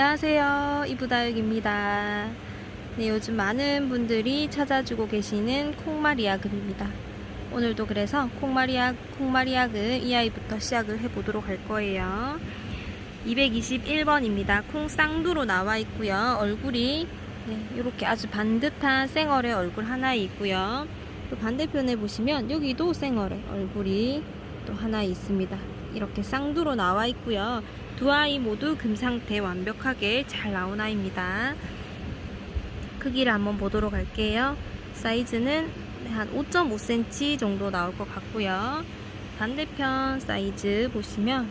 안녕하세요. 이부다육입니다. 네, 요즘 많은 분들이 찾아주고 계시는 콩마리아금입니다. 오늘도 그래서 콩마리아, 콩마리아금 이 아이부터 시작을 해보도록 할 거예요. 221번입니다. 콩 쌍두로 나와 있고요. 얼굴이 네, 이렇게 아주 반듯한 쌩얼의 얼굴 하나 있고요. 또 반대편에 보시면 여기도 쌩얼의 얼굴이 또 하나 있습니다. 이렇게 쌍두로 나와 있고요. 두 아이 모두 금 상태 완벽하게 잘 나온 아이입니다. 크기를 한번 보도록 할게요. 사이즈는 한 5.5cm 정도 나올 것 같고요. 반대편 사이즈 보시면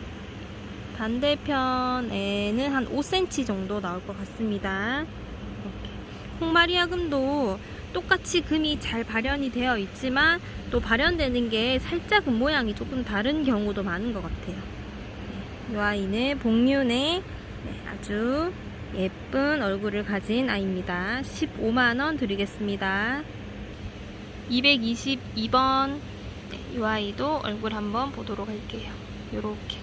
반대편에는 한 5cm 정도 나올 것 같습니다. 홍마리아금도 똑같이 금이 잘 발현이 되어 있지만 또 발현되는 게 살짝 금 모양이 조금 다른 경우도 많은 것 같아요. 이 아이는 복륜의 네, 아주 예쁜 얼굴을 가진 아이입니다. 15만원 드리겠습니다. 222번 네, 이 아이도 얼굴 한번 보도록 할게요. 요렇게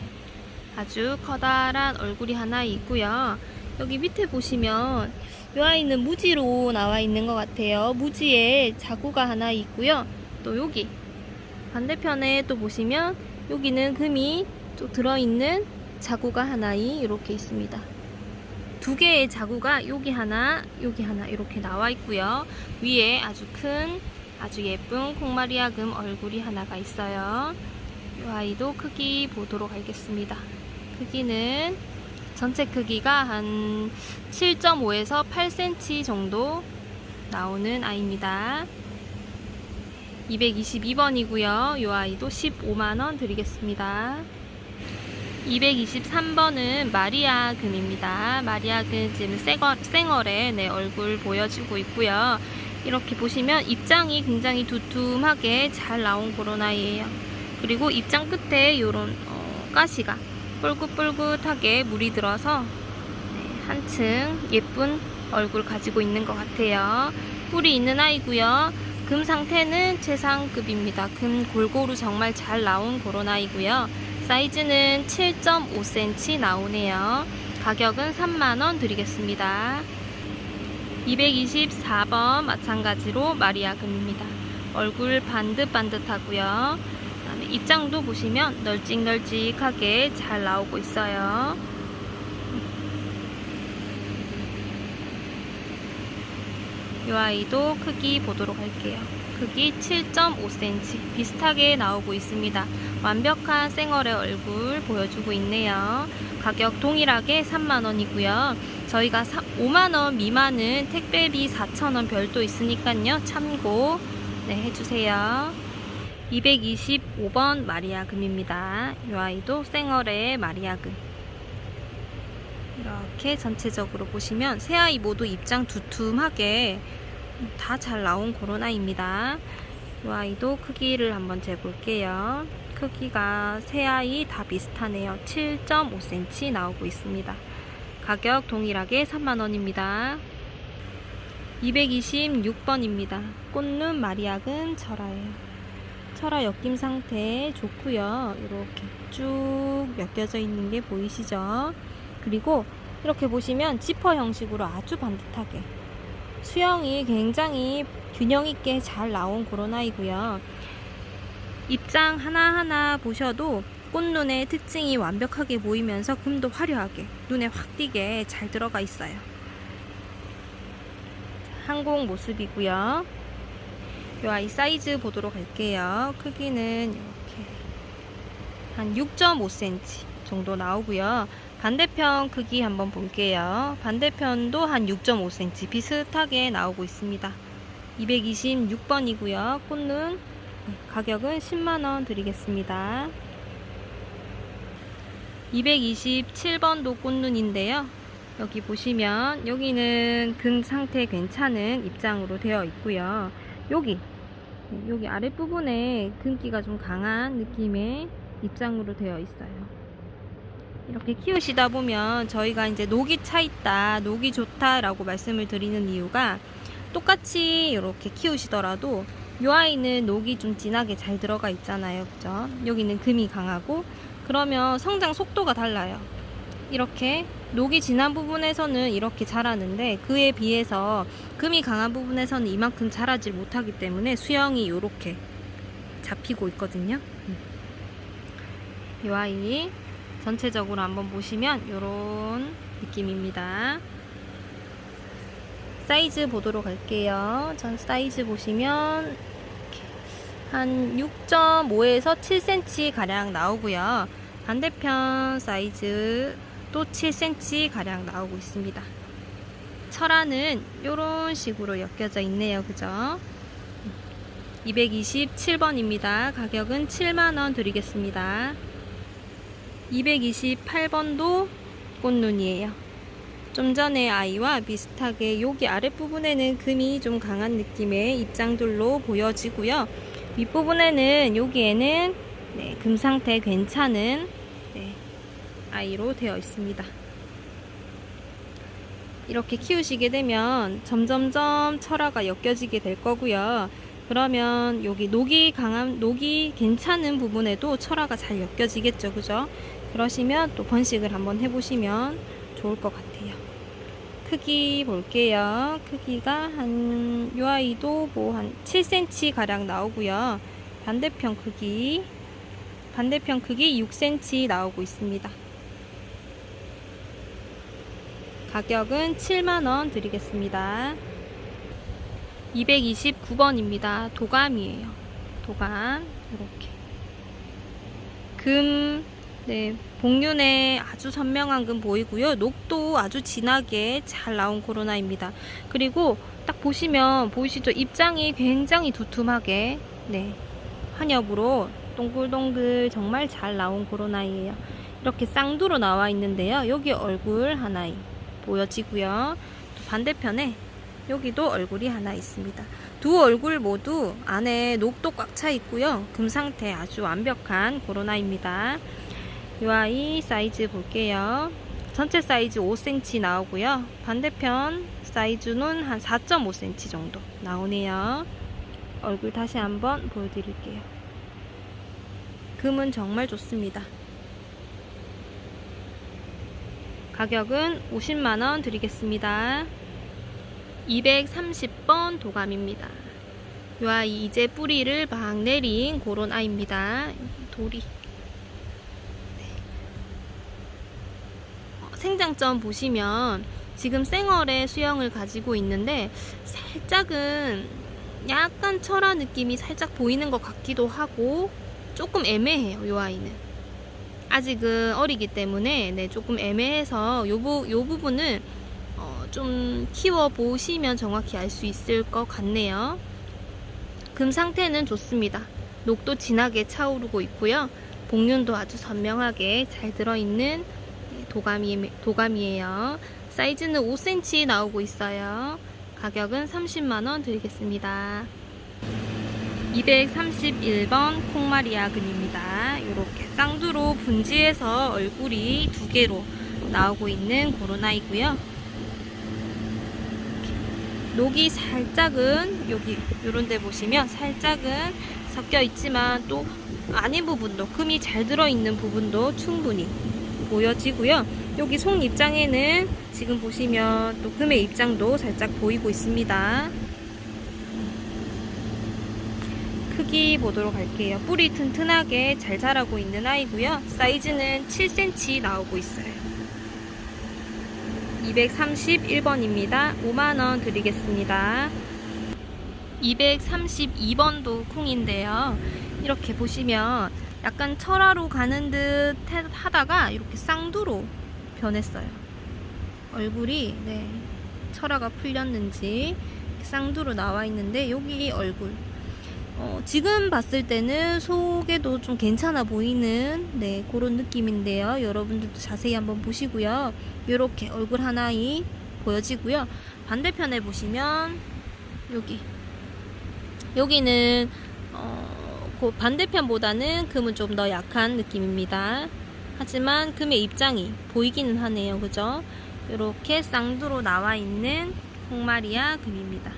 아주 커다란 얼굴이 하나 있고요. 여기 밑에 보시면 이 아이는 무지로 나와 있는 것 같아요. 무지에 자구가 하나 있고요. 또 여기 반대편에 또 보시면 여기는 금이 또 들어있는 자구가 하나 이렇게 있습니다. 두 개의 자구가 여기 하나, 여기 하나 이렇게 나와 있고요. 위에 아주 큰, 아주 예쁜 콩마리아금 얼굴이 하나가 있어요. 이 아이도 크기 보도록 하겠습니다. 크기는 전체 크기가 한 7.5에서 8cm 정도 나오는 아이입니다. 222번이고요. 이 아이도 15만원 드리겠습니다. 223번은 마리아 금입니다. 마리아 금 지금 쌩얼, 쌩얼에 네, 얼굴 보여주고 있고요. 이렇게 보시면 입장이 굉장히 두툼하게 잘 나온 아이예요. 그리고 입장 끝에 이런 어, 가시가 뿔긋뿔긋하게 물이 들어서 네, 한층 예쁜 얼굴 가지고 있는 것 같아요. 뿔이 있는 아이고요. 금 상태는 최상급입니다. 금 골고루 정말 잘 나온 그런 아이고요. 사이즈는 7.5cm 나오네요. 가격은 3만원 드리겠습니다. 224번 마찬가지로 마리아 금입니다. 얼굴 반듯반듯하고요. 그다음에 입장도 보시면 널찍널찍하게 잘 나오고 있어요. 이 아이도 크기 보도록 할게요. 크기 7.5cm 비슷하게 나오고 있습니다. 완벽한 쌩얼의 얼굴 보여주고 있네요. 가격 동일하게 3만원이고요. 저희가 5만원 미만은 택배비 4,000원 별도 있으니까요. 참고 네, 해주세요. 225번 마리아금입니다. 이 아이도 쌩얼의 마리아금. 이렇게 전체적으로 보시면 세 아이 모두 입장 두툼하게 다 잘 나온 아이입니다. 이 아이도 크기를 한번 재볼게요. 크기가 세 아이 다 비슷하네요. 7.5cm 나오고 있습니다. 가격 동일하게 3만원입니다. 226번입니다. 꽃눈 마리아근 철화예요. 철화 엮임 상태 좋고요. 이렇게 쭉 엮여져 있는 게 보이시죠? 그리고 이렇게 보시면 지퍼 형식으로 아주 반듯하게 수영이 굉장히 균형 있게 잘 나온 그런 아이고요. 입장 하나하나 보셔도 꽃눈의 특징이 완벽하게 보이면서 금도 화려하게 눈에 확 띄게 잘 들어가 있어요. 항공 모습이고요. 이 아이 사이즈 보도록 할게요. 크기는 이렇게 한 6.5cm 정도 나오고요. 반대편 크기 한번 볼게요. 반대편도 한 6.5cm 비슷하게 나오고 있습니다. 226번이고요. 꽃눈 가격은 10만원 드리겠습니다. 227번도 꽃눈인데요. 여기 보시면 여기는 금 상태 괜찮은 입장으로 되어 있고요. 여기 여기 아랫부분에 금기가 좀 강한 느낌의 입장으로 되어 있어요. 이렇게 키우시다 보면 저희가 이제 녹이 차 있다, 녹이 좋다라고 말씀을 드리는 이유가 똑같이 이렇게 키우시더라도 이 아이는 녹이 좀 진하게 잘 들어가 있잖아요. 그죠? 여기는 금이 강하고 그러면 성장 속도가 달라요. 이렇게 녹이 진한 부분에서는 이렇게 자라는데 그에 비해서 금이 강한 부분에서는 이만큼 자라질 못하기 때문에 수영이 이렇게 잡히고 있거든요. 음. 이 아이 전체적으로 한번 보시면 이런 느낌입니다. 사이즈 보도록 할게요. 전 사이즈 보시면 한 6.5에서 7cm 가량 나오고요. 반대편 사이즈 또 7cm 가량 나오고 있습니다. 철화는 이런 식으로 엮여져 있네요. 그죠? 227번입니다. 가격은 7만원 드리겠습니다. 228번도 꽃눈이에요. 좀 전에 아이와 비슷하게 여기 아랫부분에는 금이 좀 강한 느낌의 입장들로 보여지고요. 윗부분에는 여기에는 네, 금 상태 괜찮은 네, 아이로 되어 있습니다. 이렇게 키우시게 되면 점점점 철화가 엮여지게 될 거고요. 그러면 여기 녹이 강한 녹이 괜찮은 부분에도 철화가 잘 엮여지겠죠, 그죠? 그러시면 또 번식을 한번 해보시면 좋을 것 같아요. 크기 볼게요. 크기가 한, 요 아이도 뭐 한 7cm 가량 나오고요. 반대편 크기, 반대편 크기 6cm 나오고 있습니다. 가격은 7만원 드리겠습니다. 229번입니다. 도감이에요. 도감. 이렇게. 금, 네, 복륜에 아주 선명한 금 보이고요. 녹도 아주 진하게 잘 나온 코로나입니다. 그리고 딱 보시면 보이시죠? 입장이 굉장히 두툼하게, 네, 한엽으로 동글동글 정말 잘 나온 코로나이에요. 이렇게 쌍두로 나와 있는데요. 여기 얼굴 하나 보여지고요. 또 반대편에 여기도 얼굴이 하나 있습니다. 두 얼굴 모두 안에 녹도 꽉 차 있고요. 금 상태 아주 완벽한 코로나입니다. 이 아이 사이즈 볼게요. 전체 사이즈 5cm 나오고요. 반대편 사이즈는 한 4.5cm 정도 나오네요. 얼굴 다시 한번 보여드릴게요. 금은 정말 좋습니다. 가격은 50만원 드리겠습니다. 230번 도감입니다. 요 아이 이제 뿌리를 막 내린 그런 아이입니다. 돌이. 네. 어, 생장점 보시면 지금 생얼의 수영을 가지고 있는데 살짝은 약간 철화 느낌이 살짝 보이는 것 같기도 하고 조금 애매해요. 요 아이는. 아직은 어리기 때문에 네, 조금 애매해서 요, 부, 요 부분은 어, 좀 키워 보시면 정확히 알 수 있을 것 같네요. 금 상태는 좋습니다. 녹도 진하게 차오르고 있고요. 복륜도 아주 선명하게 잘 들어있는 도감이, 도감이에요. 사이즈는 5cm 나오고 있어요. 가격은 30만원 드리겠습니다. 231번 콩마리아 근입니다. 이렇게 쌍두로 분지해서 얼굴이 두 개로 나오고 있는 코로나이고요. 녹이 살짝은 여기 이런 데 보시면 살짝은 섞여 있지만 또 아닌 부분도 금이 잘 들어있는 부분도 충분히 보여지고요. 여기 속 입장에는 지금 보시면 또 금의 입장도 살짝 보이고 있습니다. 크기 보도록 할게요. 뿌리 튼튼하게 잘 자라고 있는 아이고요. 사이즈는 7cm 나오고 있어요. 231번입니다. 5만원 드리겠습니다. 232번도 콩인데요. 이렇게 보시면 약간 철화로 가는 듯 하다가 이렇게 쌍두로 변했어요. 얼굴이 네, 철화가 풀렸는지 쌍두로 나와 있는데 여기 얼굴 어, 지금 봤을 때는 속에도 좀 괜찮아 보이는 네 그런 느낌인데요. 여러분들도 자세히 한번 보시고요. 이렇게 얼굴 하나이 보여지고요. 반대편에 보시면 여기 여기는 어, 그 반대편보다는 금은 좀 더 약한 느낌입니다. 하지만 금의 입장이 보이기는 하네요. 그죠? 이렇게 쌍두로 나와 있는 홍마리아 금입니다.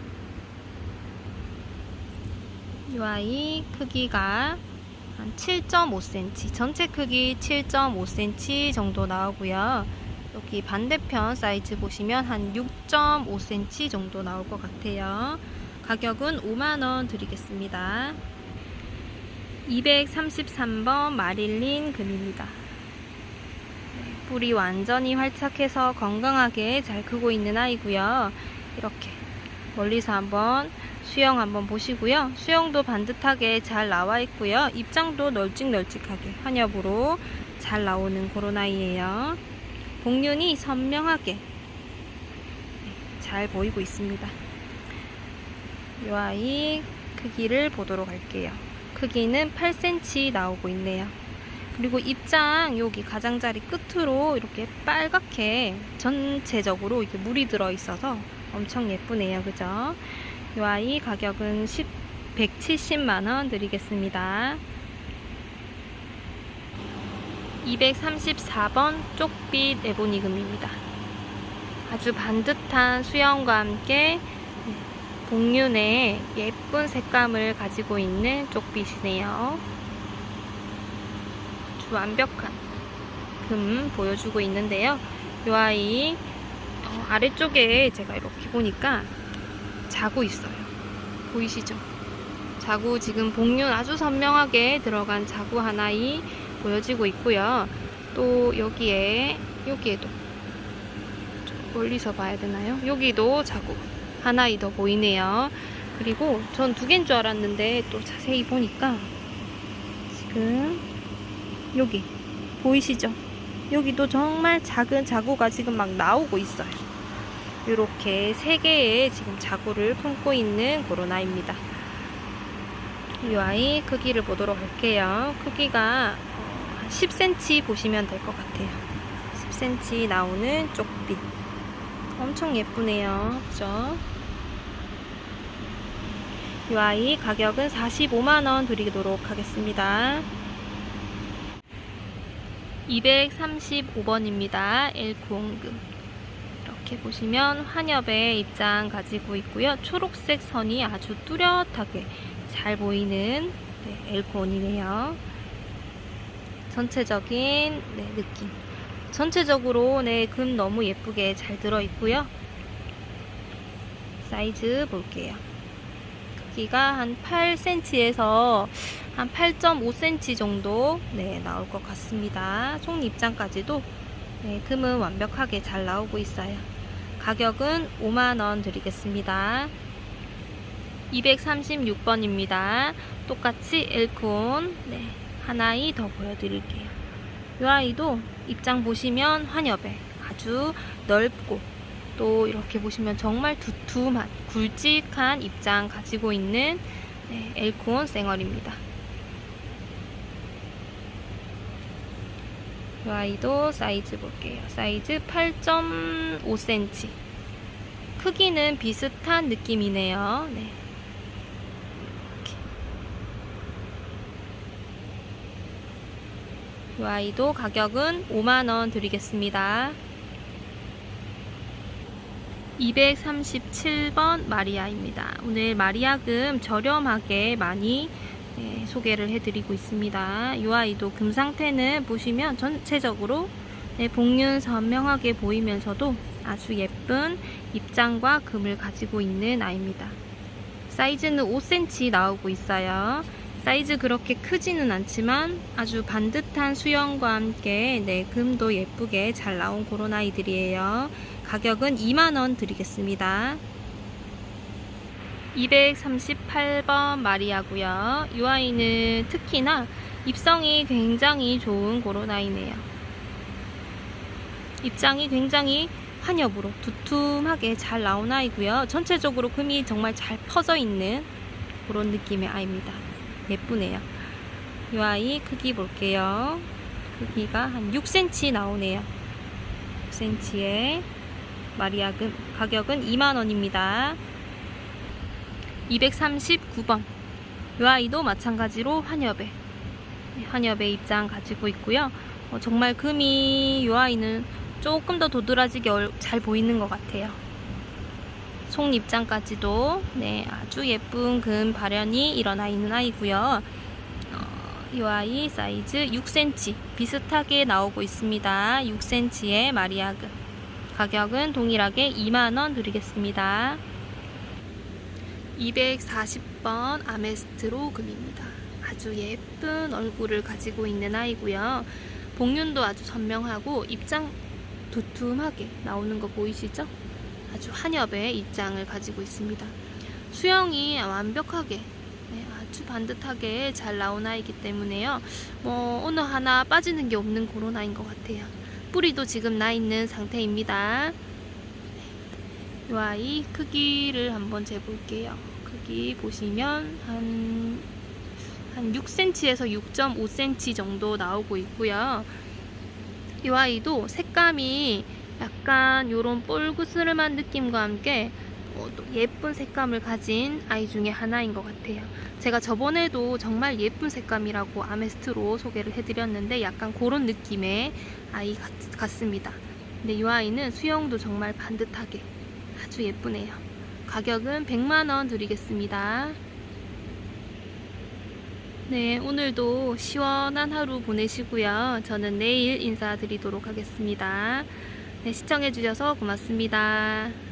이 아이 크기가 한 7.5cm, 전체 크기 7.5cm 정도 나오고요. 여기 반대편 사이즈 보시면 한 6.5cm 정도 나올 것 같아요. 가격은 5만원 드리겠습니다. 233번 마릴린 금입니다. 네, 뿌리 완전히 활착해서 건강하게 잘 크고 있는 아이고요. 이렇게 멀리서 한번 수영 한번 보시고요. 수영도 반듯하게 잘 나와 있고요. 입장도 널찍널찍하게 한엽으로 잘 나오는 그런 아이예요. 복륜이 선명하게 네, 잘 보이고 있습니다. 이 아이 크기를 보도록 할게요. 크기는 8cm 나오고 있네요. 그리고 입장 여기 가장자리 끝으로 이렇게 빨갛게 전체적으로 이렇게 물이 들어 있어서 엄청 예쁘네요. 그죠? 이 아이 가격은 10, 170만원 드리겠습니다. 234번 쪽빛 에보니금입니다. 아주 반듯한 수영과 함께 복륜의 예쁜 색감을 가지고 있는 쪽빛이네요. 아주 완벽한 금 보여주고 있는데요. 이 아이 어, 아래쪽에 제가 이렇게 보니까 자고 있어요. 보이시죠? 자구 지금 복륜 아주 선명하게 들어간 자구 하나이 보여지고 있고요. 또 여기에 여기에도 좀 멀리서 봐야 되나요? 여기도 자구 하나이 더 보이네요. 그리고 전 두 개인 줄 알았는데 또 자세히 보니까 지금 여기 보이시죠? 여기도 정말 작은 자구가 지금 막 나오고 있어요. 이렇게 세 개의 지금 자구를 품고 있는 그런 아이입니다. 이 아이 크기를 보도록 할게요. 크기가 어, 한 10cm 보시면 될 것 같아요. 10cm 나오는 쪽빛. 엄청 예쁘네요. 그죠? 이 아이 가격은 45만원 드리도록 하겠습니다. 235번입니다. 엘코온금. 이렇게 보시면 환엽의 입장 가지고 있고요. 초록색 선이 아주 뚜렷하게 잘 보이는 네, 엘코온이네요. 전체적인 네, 느낌. 전체적으로 네, 금 너무 예쁘게 잘 들어 있고요. 사이즈 볼게요. 크기가 한 8cm에서 한 8.5cm 정도 네, 나올 것 같습니다. 총 입장까지도 네, 금은 완벽하게 잘 나오고 있어요. 가격은 5만원 드리겠습니다. 236번입니다. 똑같이 엘콘 네, 하나이 더 보여드릴게요. 이 아이도 입장 보시면 환엽에 아주 넓고 또 이렇게 보시면 정말 두툼한 굵직한 입장 가지고 있는 네, 엘콘 쌩얼입니다. 이 아이도 사이즈 볼게요. 사이즈 8.5cm. 크기는 비슷한 느낌이네요. 네. 이 아이도 가격은 5만원 드리겠습니다. 237번 마리아입니다. 오늘 마리아금 저렴하게 많이 네, 소개를 해드리고 있습니다. 이 아이도 금 상태는 보시면 전체적으로 네, 복륜 선명하게 보이면서도 아주 예쁜 입장과 금을 가지고 있는 아이입니다. 사이즈는 5cm 나오고 있어요. 사이즈 그렇게 크지는 않지만 아주 반듯한 수영과 함께 네, 금도 예쁘게 잘 나온 그런 아이들이에요. 가격은 2만원 드리겠습니다. 238번 마리아고요. 이 아이는 특히나 입성이 굉장히 좋은 그런 아이네요. 입장이 굉장히 환엽으로 두툼하게 잘 나온 아이고요. 전체적으로 금이 정말 잘 퍼져 있는 그런 느낌의 아이입니다. 예쁘네요. 이 아이 크기 볼게요. 크기가 한 6cm 나오네요. 6cm에 마리아금 가격은 2만원입니다. 239번 이 아이도 마찬가지로 환엽에 환엽의 입장 가지고 있고요. 어, 정말 금이 이 아이는 조금 더 도드라지게 얼- 잘 보이는 것 같아요. 송 입장까지도 네, 아주 예쁜 금 발현이 일어나 있는 아이고요. 어, 이 아이 사이즈 6cm 비슷하게 나오고 있습니다. 6cm의 마리아금. 가격은 동일하게 2만원 드리겠습니다. 240번 아메스트로 금입니다. 아주 예쁜 얼굴을 가지고 있는 아이고요. 복륜도 아주 선명하고 입장 두툼하게 나오는 거 보이시죠? 아주 한엽의 입장을 가지고 있습니다. 수영이 완벽하게 네, 아주 반듯하게 잘 나온 아이기 때문에요. 뭐 어느 하나 빠지는 게 없는 그런 아이인 것 같아요. 뿌리도 지금 나 있는 상태입니다. 이 아이 크기를 한번 재볼게요. 크기 보시면 한, 한 6cm에서 6.5cm 정도 나오고 있고요. 이 아이도 색감이 약간 요런 볼그스름한 느낌과 함께 어, 또 예쁜 색감을 가진 아이 중에 하나인 것 같아요. 제가 저번에도 정말 예쁜 색감이라고 아메스트로 소개를 해드렸는데 약간 그런 느낌의 아이 같, 같습니다. 근데 이 아이는 수영도 정말 반듯하게 아주 예쁘네요. 가격은 100만원 드리겠습니다. 네, 오늘도 시원한 하루 보내시고요. 저는 내일 인사드리도록 하겠습니다. 네, 시청해주셔서 고맙습니다.